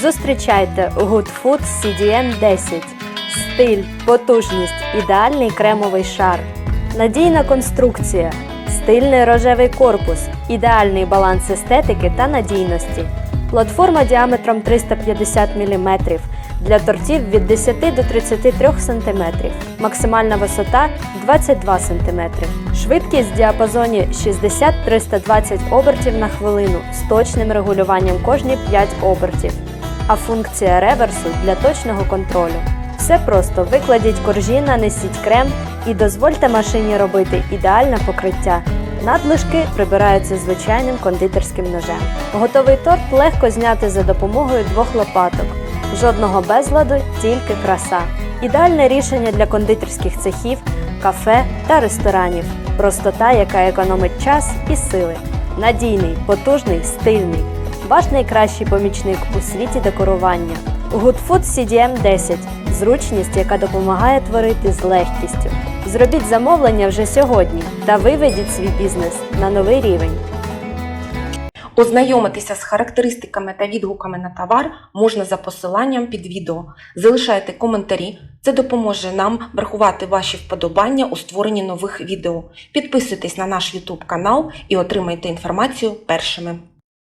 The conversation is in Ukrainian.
Зустрічайте Good Food CDM 10. Стиль, потужність, ідеальний кремовий шар, надійна конструкція, стильний рожевий корпус, ідеальний баланс естетики та надійності. Платформа діаметром 350 мм для тортів від 10 до 33 см. Максимальна висота 22 см. Швидкість в діапазоні 60-320 обертів на хвилину з точним регулюванням кожні 5 обертів. А функція реверсу для точного контролю. Все просто викладіть коржі, нанесіть крем і дозвольте машині робити ідеальне покриття. Надлишки прибираються звичайним кондитерським ножем. Готовий торт легко зняти за допомогою двох лопаток. Жодного безладу, тільки краса. Ідеальне рішення для кондитерських цехів, кафе та ресторанів. Простота, яка економить час і сили. Надійний, потужний, стильний. Ваш найкращий помічник у світі декорування. Good Food CDM 10 зручність, яка допомагає творити з легкістю. Зробіть замовлення вже сьогодні та виведіть свій бізнес на новий рівень. Ознайомитися з характеристиками та відгуками на товар можна за посиланням під відео. Залишайте коментарі, це допоможе нам врахувати ваші вподобання у створенні нових відео. Підписуйтесь на наш YouTube канал і отримайте інформацію першими.